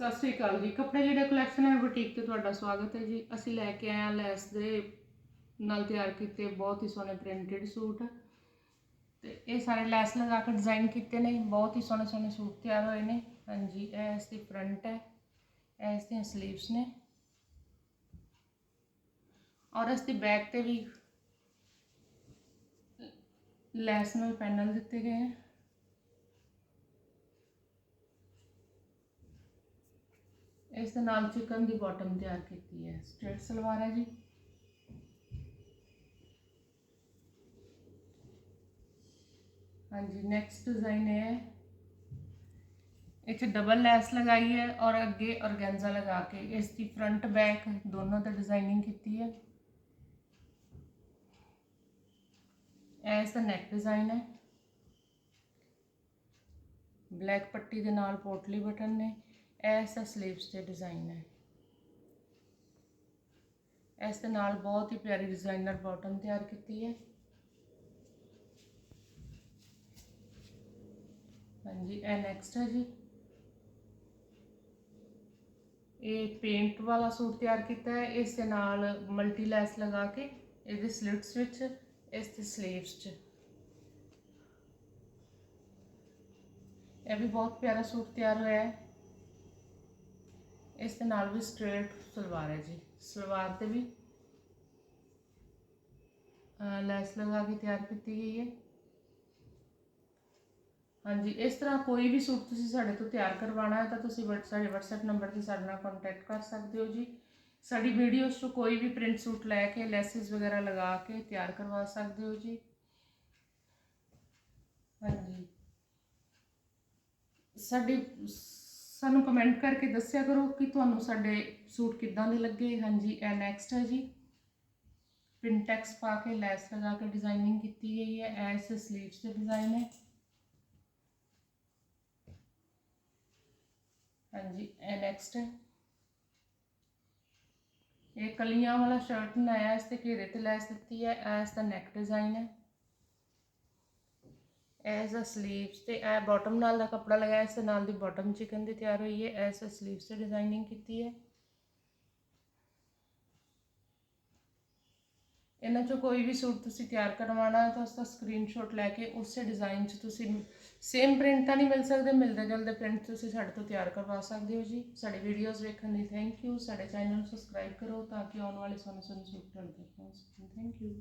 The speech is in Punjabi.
ਸਤਿ ਸ੍ਰੀ ਅਕਾਲ ਜੀ। ਕੱਪੜੇ ਜਿਹੜੇ ਕਲੈਕਸ਼ਨ ਹੈ ਬੁਟੀਕ ਤੇ ਤੁਹਾਡਾ ਸਵਾਗਤ ਹੈ ਜੀ। ਅਸੀਂ ਲੈ ਕੇ ਆਏ ਹਾਂ ਲੈਸ ਦੇ ਨਾਲ ਤਿਆਰ ਕੀਤੇ ਬਹੁਤ ਹੀ ਸੋਹਣੇ ਪ੍ਰਿੰਟਡ ਸੂਟ। ਤੇ ਇਹ ਸਾਰੇ ਲੈਸ ਲਗਾ ਕੇ ਡਿਜ਼ਾਈਨ ਕੀਤੇ ਨੇ। ਬਹੁਤ ਹੀ ਸੋਹਣੇ ਸੋਹਣੇ ਸੂਟ ਤਿਆਰ ਹੋਏ ਨੇ। ਹਾਂਜੀ, ਇਹ ਇਸ ਦੀ ਫਰੰਟ ਹੈ। ਇਹ ਇਸ ਦੀਆਂ ਸਲੀਵਸ ਨੇ। ਔਰ ਇਸ ਦੀ ਬੈਕ ਤੇ ਵੀ ਲੈਸ ਨਾਲ ਪੈਨਲ ਦਿੱਤੇ ਗਏ ਹੈ। ਇਸ ਦੇ ਨਾਲ ਚਿਕਨ ਦੀ ਬਾਟਮ ਤਿਆਰ ਕੀਤੀ ਹੈ। ਸਟ੍ਰੇਟ ਸਲਵਾਰ ਹੈ ਜੀ। ਹਾਂਜੀ ਨੈਕਸਟ ਡਿਜ਼ਾਈਨ ਹੈ। ਇਹ 'ਚ ਡਬਲ ਲੈਸ ਲਗਾਈ ਹੈ ਔਰ ਅੱਗੇ ਔਰਗੈਂਜ਼ਾ ਲਗਾ ਕੇ ਇਸ ਦੀ ਫਰੰਟ ਬੈਕ ਦੋਨੋਂ ਤੇ ਡਿਜ਼ਾਈਨਿੰਗ ਕੀਤੀ ਹੈ। ਐਸ ਦਾ ਨੈਕ ਡਿਜ਼ਾਈਨ ਹੈ। ਬਲੈਕ ਪੱਟੀ ਦੇ ਨਾਲ ਪੋਟਲੀ ਬਟਨ ਨੇ। ਐਸ ਦਾ ਸਲੀਵਸ ਤੇ ਡਿਜ਼ਾਈਨ ਹੈ ਇਸ ਦੇ ਨਾਲ ਬਹੁਤ ਹੀ ਪਿਆਰੀ ਡਿਜ਼ਾਈਨਰ ਬਾਟਮ ਤਿਆਰ ਕੀਤੀ ਹੈ। ਹਾਂਜੀ, ਇਹ ਨੈਕਸਟ ਹੈ ਜੀ। ਇਹ ਪੇਂਟ ਵਾਲਾ ਸੂਟ ਤਿਆਰ ਕੀਤਾ ਹੈ। ਇਸ ਦੇ ਨਾਲ ਮਲਟੀ ਲੈਸ ਲਗਾ ਕੇ ਇਹਦੇ ਸਲਿਟਸ ਵਿੱਚ, ਇਸ ਦੇ ਸਲੀਵਸ 'ਚ। ਇਹ ਵੀ ਬਹੁਤ ਪਿਆਰਾ ਸੂਟ ਤਿਆਰ ਹੋਇਆ ਹੈ। ਇਸ ਦੇ ਨਾਲ ਵੀ ਸਟ੍ਰੇਟ ਸਲਵਾਰ ਹੈ ਜੀ। ਸਲਵਾਰ ਤੇ ਵੀ ਲੈਸ ਲਗਾ ਕੇ ਤਿਆਰ ਕੀਤੀ ਗਈ ਹੈ। ਹਾਂਜੀ, ਇਸ ਤਰ੍ਹਾਂ ਕੋਈ ਵੀ ਸੂਟ ਤੁਸੀਂ ਸਾਡੇ ਤੋਂ ਤਿਆਰ ਕਰਵਾਉਣਾ ਹੈ ਤਾਂ ਤੁਸੀਂ ਵਟ- ਸਾਡੇ WhatsApp ਨੰਬਰ ਤੇ ਸਾਡੇ ਨਾਲ ਕੰਟੈਕਟ ਕਰ ਸਕਦੇ ਹੋ ਜੀ। ਸਾਡੀ ਵੀਡੀਓਜ਼ ਤੋਂ ਕੋਈ ਵੀ ਪ੍ਰਿੰਟ ਸੂਟ ਲੈ ਕੇ, ਲੈਸਿਸ ਵਗੈਰਾ ਲਗਾ ਕੇ ਤਿਆਰ ਕਰਵਾ ਸਕਦੇ ਹੋ ਜੀ। ਹਾਂਜੀ। ਸਾਡੀ ਸਾਨੂੰ ਕਮੈਂਟ ਕਰਕੇ ਦੱਸਿਆ ਕਰੋ ਕਿ ਤੁਹਾਨੂੰ ਸਾਡੇ ਸੂਟ ਕਿੱਦਾਂ ਦੇ ਲੱਗੇ। ਹਾਂਜੀ, ਇਹ ਨੈਕਸਟ ਹੈ ਜੀ। ਪਿੰਟੈਕਸ ਪਾ ਕੇ ਲੈਸ ਲਗਾ ਕੇ ਡਿਜ਼ਾਈਨਿੰਗ ਕੀਤੀ ਗਈ ਹੈ। ਐਸ ਸਲੀਵਸ ਤੇ ਡਿਜ਼ਾਈਨ ਹੈ। ਹਾਂਜੀ, ਇਹ ਨੈਕਸਟ ਹੈ। ਇਹ ਕਲੀਆਂ ਵਾਲਾ ਸ਼ਰਟ ਬਣਾਇਆ ਇਸ ਤੇ ਘੇਰੇ ਤੇ ਲੈਸ ਦਿੱਤੀ ਹੈ। ਐਸ ਦਾ ਨੈਕ ਡਿਜ਼ਾਈਨ ਹੈ। ਐਸ ਦਾ ਸਲੀਵਸ ਤੇ ਇਹ ਬਾਟਮ ਨਾਲ ਦਾ ਕੱਪੜਾ ਲਗਾਇਆ, ਇਸ ਦੇ ਨਾਲ ਦੀ ਬਾਟਮ ਚਿਕਨ ਦੀ ਤਿਆਰ ਹੋਈ ਹੈ। ਐਸ ਸਲੀਵਸ ਤੇ ਡਿਜ਼ਾਈਨਿੰਗ ਕੀਤੀ ਹੈ। ਇਹਨਾਂ ਚੋਂ ਕੋਈ ਵੀ ਸੂਟ ਤੁਸੀਂ ਤਿਆਰ ਕਰਵਾਉਣਾ ਹੈ ਤਾਂ ਉਸ ਦਾ ਸਕਰੀਨਸ਼ਾਟ ਲੈ ਕੇ ਉਸੇ ਡਿਜ਼ਾਈਨ 'ਚ ਤੁਸੀਂ ਸੇਮ ਪ੍ਰਿੰਟ ਤਾਂ ਨਹੀਂ ਮਿਲ ਸਕਦੇ, ਮਿਲਦੇ ਜੁਲਦੇ ਪ੍ਰਿੰਟ ਤੁਸੀਂ ਸਾਡੇ ਤੋਂ ਤਿਆਰ ਕਰਵਾ ਸਕਦੇ ਹੋ ਜੀ। ਸਾਡੇ ਵੀਡੀਓਜ਼ ਵੇਖਣ ਲਈ ਥੈਂਕ ਯੂ ਸਾਡੇ ਚੈਨਲ ਨੂੰ ਸਬਸਕ੍ਰਾਈਬ ਕਰੋ ਤਾਂ ਕਿ ਆਉਣ ਵਾਲੇ ਸੋਹਣੇ ਸੋਹਣੇ ਸੂਟ ਤੁਹਾਡੇ ਤੱਕ ਪਹੁੰਚ ਸਕਣ। Thank you